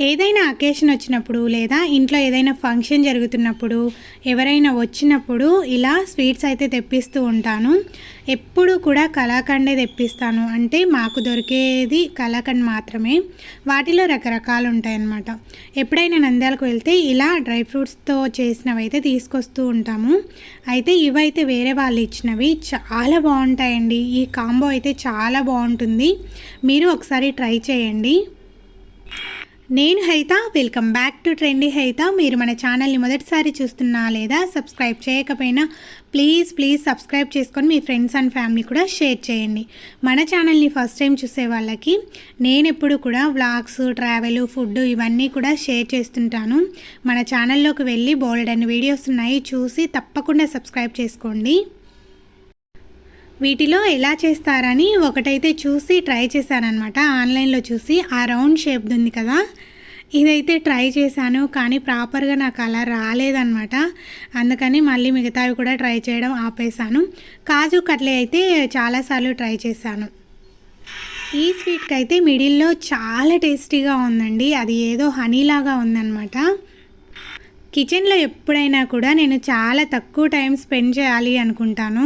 ఏదైనా అకేషన్ వచ్చినప్పుడు లేదా ఇంట్లో ఏదైనా ఫంక్షన్ జరుగుతున్నప్పుడు ఎవరైనా వచ్చినప్పుడు ఇలా స్వీట్స్ అయితే తెప్పిస్తూ ఉంటాను. ఎప్పుడు కూడా కళాఖండే తెప్పిస్తాను. అంటే మాకు దొరికేది కళాఖండ్ మాత్రమే. వాటిలో రకరకాలు ఉంటాయన్నమాట. ఎప్పుడైనా నంద్యాలకు వెళ్తే ఇలా డ్రై ఫ్రూట్స్తో చేసినవి అయితే తీసుకొస్తూ ఉంటాము. అయితే ఇవైతే వేరే వాళ్ళు ఇచ్చినవి చాలా బాగుంటాయండి. ఈ కాంబో అయితే చాలా బాగుంటుంది. మీరు ఒకసారి ట్రై చేయండి. నేను Haitha welcome back to trendy Haitha. మీరు మన ఛానల్ని మొదటిసారి చూస్తున్నా లేదా సబ్స్క్రైబ్ చేయకపోయినా ప్లీజ్ ప్లీజ్ సబ్స్క్రైబ్ చేసుకొని మీ ఫ్రెండ్స్ అండ్ ఫ్యామిలీ కూడా షేర్ చేయండి. మన ఛానల్ని ఫస్ట్ టైం చూసే వాళ్ళకి నేను ఎప్పుడు కూడా వ్లాగ్స్ ట్రావెల్ ఫుడ్ ఇవన్నీ కూడా షేర్ చేస్తుంటాను. మన ఛానల్లోకి వెళ్ళి బోల్డ్ అండ్ వీడియోస్ ఉన్నాయి చూసి తప్పకుండా సబ్స్క్రైబ్ చేసుకోండి. వీటిలో ఎలా చేస్తారని ఒకటైతే చూసి ట్రై చేశానమాట ఆన్లైన్లో చూసి ఆ రౌండ్ షేప్ ఉంది కదా. ఇదైతే ట్రై చేశాను కానీ ప్రాపర్గా నాకు అలా రాలేదనమాట. అందుకని మళ్ళీ మిగతావి కూడా ట్రై చేయడం ఆపేశాను. కాజు కట్లే అయితే చాలాసార్లు ట్రై చేశాను. ఈ స్వీట్కి అయితే మిడిల్లో చాలా టేస్టీగా ఉందండి. అది ఏదో హనీలాగా ఉందన్నమాట కిచెన్లో ఎప్పుడైనా కూడా నేను చాలా తక్కువ టైం స్పెండ్ చేయాలి అనుకుంటాను.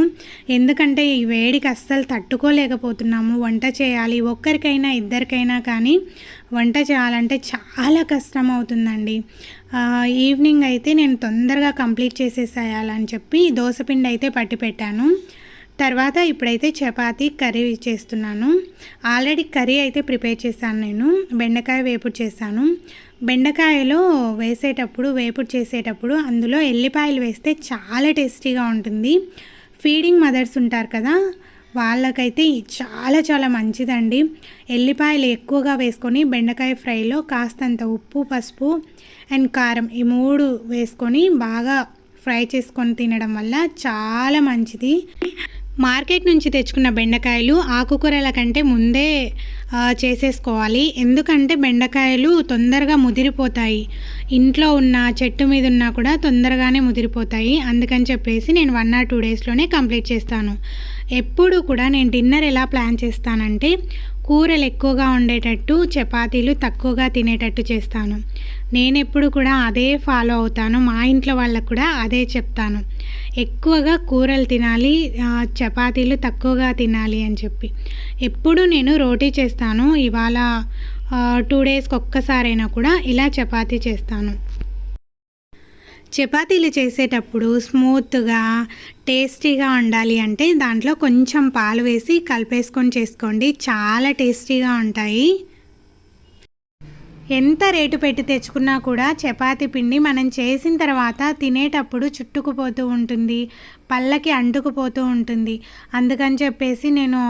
ఎందుకంటే ఈ వేడికి అస్సలు తట్టుకోలేకపోతున్నాము. వంట చేయాలి. ఒక్కరికైనా ఇద్దరికైనా కానీ వంట చేయాలంటే చాలా కష్టం అవుతుందండి ఈవినింగ్ అయితే నేను తొందరగా కంప్లీట్ చేసేసేయాలని చెప్పి దోశపిండి అయితే పట్టి పెట్టాను తర్వాత ఇప్పుడైతే చపాతి కర్రీ చేస్తున్నాను. ఆల్రెడీ కర్రీ అయితే ప్రిపేర్ చేశాను నేను. బెండకాయ వేపుడు చేశాను. బెండకాయలో వేసేటప్పుడు వేపుడు చేసేటప్పుడు అందులో ఎల్లిపాయలు వేస్తే చాలా టేస్టీగా ఉంటుంది. ఫీడింగ్ మదర్స్ ఉంటారు కదా వాళ్ళకైతే చాలా చాలా మంచిదండి. ఎల్లిపాయలు ఎక్కువగా వేసుకొని బెండకాయ ఫ్రైలో కాస్తంత ఉప్పు పసుపు అండ్ కారం ఈ మూడు వేసుకొని బాగా ఫ్రై చేసుకొని తినడం వల్ల చాలా మంచిది. మార్కెట్ నుంచి తెచ్చుకున్న బెండకాయలు ఆకుకూరల కంటే ముందే చేసేసుకోవాలి. ఎందుకంటే బెండకాయలు తొందరగా ముదిరిపోతాయి. ఇంట్లో ఉన్న చెట్టు మీద ఉన్నా కూడా తొందరగానే ముదిరిపోతాయి. అందుకని చెప్పేసి నేను వన్ ఆర్ టూ డేస్లోనే కంప్లీట్ చేస్తాను. ఎప్పుడు కూడా నేను డిన్నర్ ఎలా ప్లాన్ చేస్తానంటే కూరలు ఎక్కువగా ఉండేటట్టు చపాతీలు తక్కువగా తినేటట్టు చేస్తాను. నేను ఎప్పుడు కూడా అదే ఫాలో అవుతాను. మా ఇంట్లో వాళ్ళకు కూడా అదే చెప్తాను. ఎక్కువగా కూరలు తినాలి చపాతీలు తక్కువగా తినాలి అని చెప్పి. ఎప్పుడు నేను రోటీ చేస్తాను ఇవాళ టూ డేస్కి ఒక్కసారైనా కూడా ఇలా చపాతీ చేస్తాను. చపాతీలు చేసేటప్పుడు స్మూత్గా టేస్టీగా ఉండాలి అంటే దాంట్లో కొంచెం పాలు వేసి కలిపేసుకొని చేసుకోండి. చాలా టేస్టీగా ఉంటాయి. ఎంత రేటు పెట్టి తెచ్చుకున్నా కూడా చపాతి పిండి మనం చేసిన తర్వాత తినేటప్పుడు చుట్టుకుపోతూ ఉంటుంది పళ్ళకి అంటుకుపోతూ ఉంటుంది. అందుకని చెప్పేసి నేను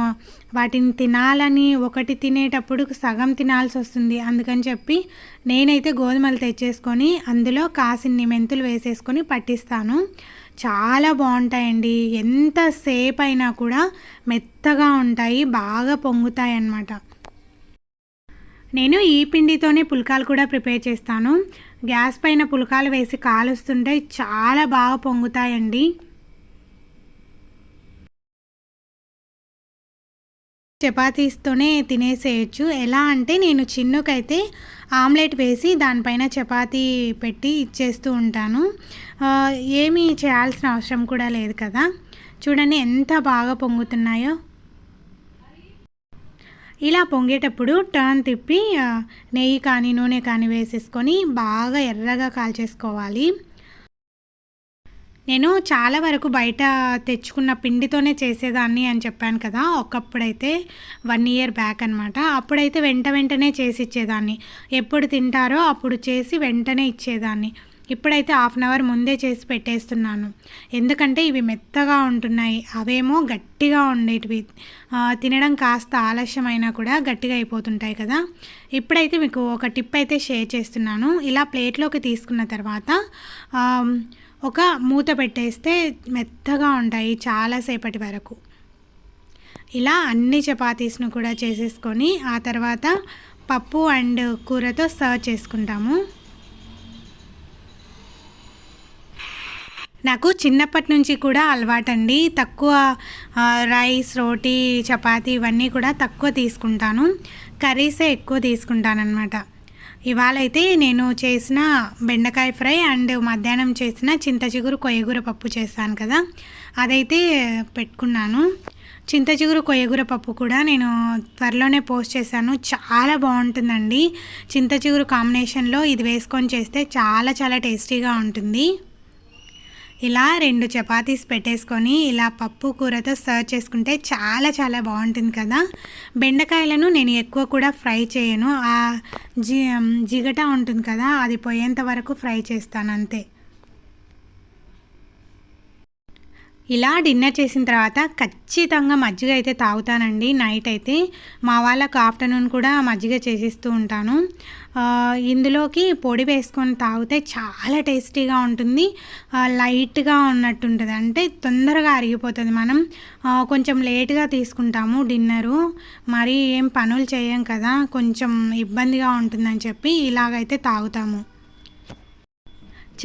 వాటిని తినాలని ఒకటి తినేటప్పుడు సగం తినాల్సి వస్తుంది. అందుకని చెప్పి నేనైతే గోధుమలు తెచ్చేసుకొని అందులో కాసిన్ని మెంతులు వేసేసుకొని పట్టిస్తాను. చాలా బాగుంటాయండి. ఎంతసేపు అయినా కూడా మెత్తగా ఉంటాయి బాగా పొంగుతాయి అన్నమాట నేను ఈ పిండితోనే పుల్కాలు కూడా ప్రిపేర్ చేస్తాను. గ్యాస్ పైన పుల్కాలు వేసి కాలుస్తుంటే చాలా బాగా పొంగుతాయండి. చపాతీస్తోనే తినేసేయచ్చు. ఎలా అంటే నేను చిన్నుకైతే ఆమ్లెట్ వేసి దానిపైన చపాతీ పెట్టి ఇచ్చేస్తూ ఉంటాను. ఏమీ చేయాల్సిన అవసరం కూడా లేదు కదా. చూడండి ఎంత బాగా పొంగుతున్నాయో. ఇలా పొంగేటప్పుడు టర్న్ తిప్పి నెయ్యి కానీ నూనె కానీ వేసేసుకొని బాగా ఎర్రగా కాల్చేసుకోవాలి. నేను చాలా వరకు బయట తెచ్చుకున్న పిండితోనే చేసేదాన్ని అని చెప్పాను కదా ఒకప్పుడైతే వన్ ఇయర్ బ్యాక్ అనమాట అప్పుడైతే వెంట వెంటనే చేసి ఇచ్చేదాన్ని. ఎప్పుడు తింటారో అప్పుడు చేసి వెంటనే ఇచ్చేదాన్ని. ఇప్పుడైతే హాఫ్ అన్ అవర్ ముందే చేసి పెట్టేస్తున్నాను. ఎందుకంటే ఇవి మెత్తగా ఉంటున్నాయి. అవేమో గట్టిగా ఉండేటివి. తినడం కాస్త ఆలస్యమైనా కూడా గట్టిగా అయిపోతుంటాయి కదా. ఇప్పుడైతే మీకు ఒక టిప్ అయితే షేర్ చేస్తున్నాను. ఇలా ప్లేట్లోకి తీసుకున్న తర్వాత ఒక మూత పెట్టేస్తే మెత్తగా ఉంటాయి చాలాసేపటి వరకు. ఇలా అన్ని చపాతీస్ను కూడా చేసేసుకొని ఆ తర్వాత పప్పు అండ్ కూరతో సర్వ్ చేసుకుంటాము. నాకు చిన్నప్పటి నుంచి కూడా అలవాటండి. తక్కువ రైస్ రోటీ చపాతీ ఇవన్నీ కూడా తక్కువ తీసుకుంటాను. కర్రీసే ఎక్కువ తీసుకుంటాను అనమాట ఇవాళ అయితే నేను చేసిన బెండకాయ ఫ్రై అండ్ మధ్యాహ్నం చేసిన చింతచిగురు కొయ్యగూర పప్పు చేశాను కదా. అదైతే పెట్టుకున్నాను. చింతచిగురు కొయ్యగూర పప్పు కూడా నేను త్వరలోనే పోస్ట్ చేశాను. చాలా బాగుంటుందండి. చింతచిగురు కాంబినేషన్లో ఇది వేసుకొని చేస్తే చాలా చాలా టేస్టీగా ఉంటుంది. ఇలా రెండు చపాతీస్ పెట్టేసుకొని ఇలా పప్పు కూరతో సర్వ్ చేసుకుంటే చాలా చాలా బాగుంటుంది కదా. బెండకాయలను నేను ఎక్కువ కూడా ఫ్రై చేయను. ఆ జి జిగట ఉంటుంది కదా అది పోయేంత వరకు ఫ్రై చేస్తాను అంతే. ఇలా డిన్నర్ చేసిన తర్వాత ఖచ్చితంగా మజ్జిగ అయితే తాగుతానండి. నైట్ అయితే మా వాళ్ళకు ఆఫ్టర్నూన్ కూడా మజ్జిగ చేసిస్తూ ఉంటాను. ఇందులోకి పొడి వేసుకొని తాగితే చాలా టేస్టీగా ఉంటుంది. లైట్గా ఉన్నట్టుంటుంది. అంటే తొందరగా అరిగిపోతుంది మనం. కొంచెం లేట్గా తీసుకుంటాము డిన్నరు. మరి ఏం పనులు చేయం కదా కొంచెం ఇబ్బందిగా ఉంటుందని చెప్పి ఇలాగైతే తాగుతాము.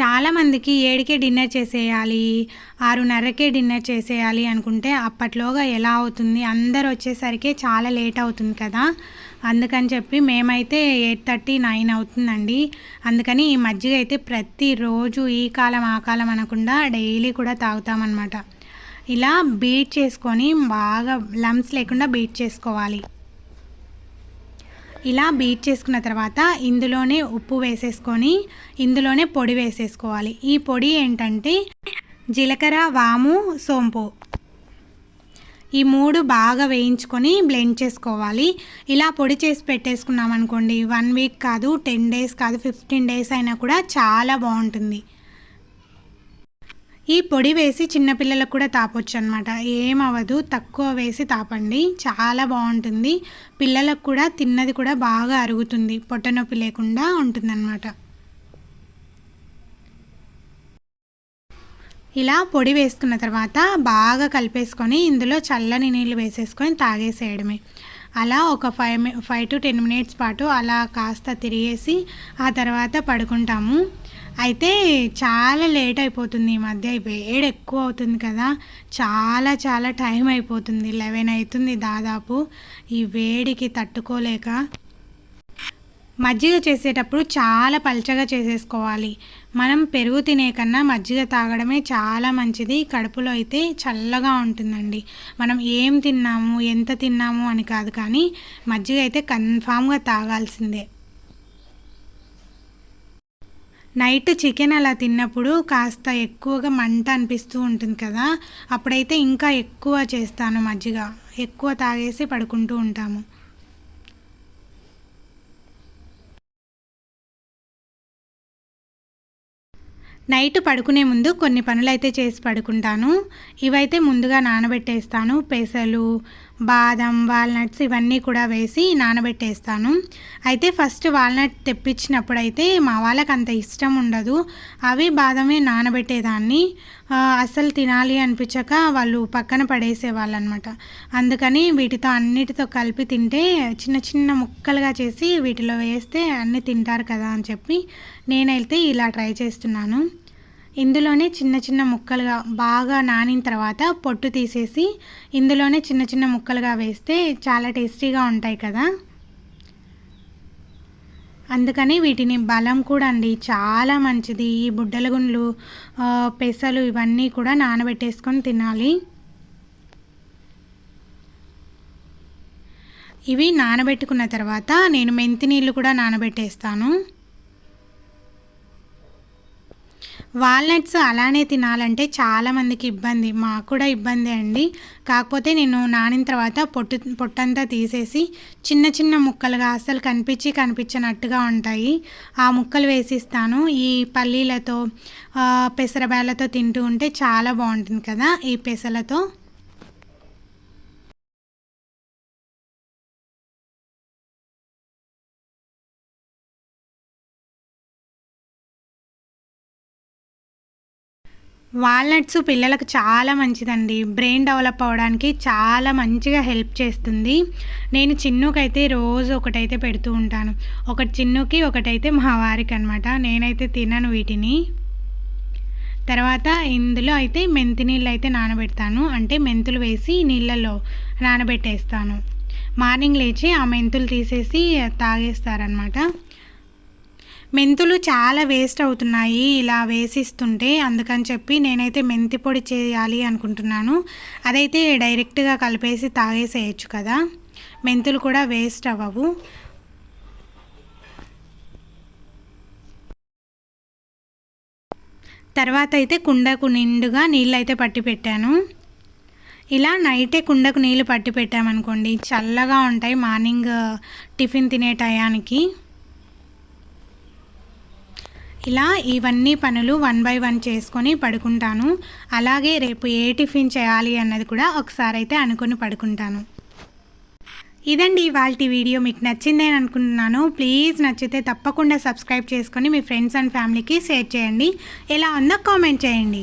చాలామందికి ఏడికే డిన్నర్ చేసేయాలి ఆరున్నరకే డిన్నర్ చేసేయాలి అనుకుంటే అప్పట్లోగా ఎలా అవుతుంది? అందరు వచ్చేసరికి చాలా లేట్ అవుతుంది కదా. అందుకని చెప్పి మేమైతే ఎయిట్ థర్టీ నైన్ అవుతుందండి. అందుకని ఈ మజ్జిగ అయితే ప్రతిరోజు ఈ కాలం ఆ కాలం అనకుండా డైలీ కూడా తాగుతామన్నమాట. ఇలా బీట్ చేసుకొని బాగా లమ్స్ లేకుండా బీట్ చేసుకోవాలి. ఇలా బీట్ చేసుకున్న తర్వాత ఇందులోనే ఉప్పు వేసేసుకొని ఇందులోనే పొడి వేసేసుకోవాలి. ఈ పొడి ఏంటంటే జీలకర్ర వాము సోంపు. ఈ మూడు బాగా వేయించుకొని బ్లెండ్ చేసుకోవాలి. ఇలా పొడి చేసి పెట్టేసుకున్నాం అనుకోండి వన్ వీక్ కాదు టెన్ డేస్ కాదు ఫిఫ్టీన్ డేస్ అయినా కూడా చాలా బాగుంటుంది. ఈ పొడి వేసి చిన్నపిల్లలకు కూడా తాపొచ్చు అనమాట ఏమవ్వదు తక్కువ వేసి తాపండి. చాలా బాగుంటుంది. పిల్లలకు కూడా తిన్నది కూడా బాగా అరుగుతుంది. పొట్ట నొప్పి లేకుండా ఉంటుందన్నమాట. ఇలా పొడి వేసుకున్న తర్వాత బాగా కలిపేసుకొని ఇందులో చల్లని నీళ్ళు వేసేసుకొని తాగేసేయడమే. అలా ఒక five five to ten minutes పాటు అలా కాస్త తిరిగేసి ఆ తర్వాత పడుకుంటాము. అయితే చాలా లేట్ అయిపోతుంది ఈ మధ్య. వేడి ఎక్కువ అవుతుంది కదా. చాలా చాలా టైం అయిపోతుంది. లెవెన్ అవుతుంది దాదాపు. ఈ వేడికి తట్టుకోలేక. మజ్జిగ చేసేటప్పుడు చాలా పల్చగా చేసేసుకోవాలి. మనం పెరుగు తినే కన్నా మజ్జిగ తాగడమే చాలా మంచిది. కడుపులో అయితే చల్లగా ఉంటుందండి. మనం ఏం తిన్నాము ఎంత తిన్నాము అని కాదు కానీ మజ్జిగ అయితే కన్ఫామ్గా తాగాల్సిందే. నైట్ చికెన్ అలా తిన్నప్పుడు కాస్త ఎక్కువగా మంట అనిపిస్తూ ఉంటుంది కదా అప్పుడైతే ఇంకా ఎక్కువ చేస్తాను మజ్జిగ. ఎక్కువ తాగేసి పడుకుంటూ ఉంటాము. నైట్ పడుకునే ముందు కొన్ని పనులైతే చేసి పడుకుంటాను. ఇవైతే ముందుగా నానబెట్టేస్తాను. పెసలు బాదం వాల్నట్స్ ఇవన్నీ కూడా వేసి నానబెట్టేస్తాను. అయితే ఫస్ట్ వాల్నట్ తెప్పించినప్పుడు అయితే మా వాళ్ళకి అంత ఇష్టం ఉండదు. అవి బాదమే నానబెట్టేదాన్ని. అసలు తినాలి అనిపించక వాళ్ళు పక్కన పడేసేవాళ్ళు అనమాట అందుకని వీటితో అన్నిటితో కలిపి తింటే చిన్న చిన్న ముక్కలుగా చేసి వీటిలో వేస్తే అన్నీ తింటారు కదా అని చెప్పి నేనైతే ఇలా ట్రై చేస్తున్నాను. ఇందులోనే చిన్న చిన్న ముక్కలుగా బాగా నానిన తర్వాత పొట్టు తీసేసి ఇందులోనే చిన్న చిన్న ముక్కలుగా వేస్తే చాలా టేస్టీగా ఉంటాయి కదా. అందుకని వీటిని బలం కూడా అండి. చాలా మంచిది. ఈ బుడ్డల గుండ్లు పెసలు ఇవన్నీ కూడా నానబెట్టేసుకొని తినాలి. ఇవి నానబెట్టుకున్న తర్వాత నేను మెంతి నీళ్ళు కూడా నానబెట్టేస్తాను. వాల్నట్స్ అలానే తినాలంటే చాలామందికి ఇబ్బంది. మాకు కూడా ఇబ్బంది అండి. కాకపోతే నేను నానిన తర్వాత పొట్టు పొట్టంతా తీసేసి చిన్న చిన్న ముక్కలుగా అసలు కనిపించి కనిపించినట్టుగా ఉంటాయి. ఆ ముక్కలు వేసిస్తాను. ఈ పల్లీలతో పెసరబేళ్ళతో తింటూ ఉంటే చాలా బాగుంటుంది కదా ఈ పెసలతో. వాల్నట్స్ పిల్లలకు చాలా మంచిదండి. బ్రెయిన్ డెవలప్ అవ్వడానికి చాలా మంచిగా హెల్ప్ చేస్తుంది. నేను చిన్నుకైతే రోజు ఒకటైతే పెడుతూ ఉంటాను. ఒకటి చిన్నుకి ఒకటైతే మా వారికి అనమాట నేనైతే తినను వీటిని. తర్వాత ఇందులో అయితే మెంతి నీళ్ళు అయితే నానబెడతాను. అంటే మెంతులు వేసి నీళ్ళల్లో నానబెట్టేస్తాను. మార్నింగ్ లేచి ఆ మెంతులు తీసేసి తాగేస్తారనమాట మెంతులు చాలా వేస్ట్ అవుతున్నాయి. ఇలా వేసిస్తుంటే అందుకని చెప్పి నేనైతే మెంతి పొడి చేయాలి అనుకుంటున్నాను. అదైతే డైరెక్ట్గా కలిపేసి తాగేసేయచ్చు కదా. మెంతులు కూడా వేస్ట్ అవ్వవు. తర్వాత అయితే కుండకు నిండుగా నీళ్ళు అయితే పట్టి పెట్టాను. ఇలా నైటే కుండకు నీళ్ళు పట్టి పెట్టామనుకోండి చల్లగా ఉంటాయి మార్నింగ్ టిఫిన్ తినే టయానికి. ఇలా ఇవన్నీ పనులు వన్ బై వన్ చేసుకొని పడుకుంటాను. అలాగే రేపు ఏ టిఫిన్ చేయాలి అన్నది కూడా ఒకసారి అయితే అనుకొని పడుకుంటాను. ఇదండి ఇవాళ వీడియో. మీకు నచ్చిందని అనుకుంటున్నాను. ప్లీజ్ నచ్చితే తప్పకుండా సబ్స్క్రైబ్ చేసుకొని మీ ఫ్రెండ్స్ అండ్ ఫ్యామిలీకి షేర్ చేయండి. ఎలా ఉందో కామెంట్ చేయండి.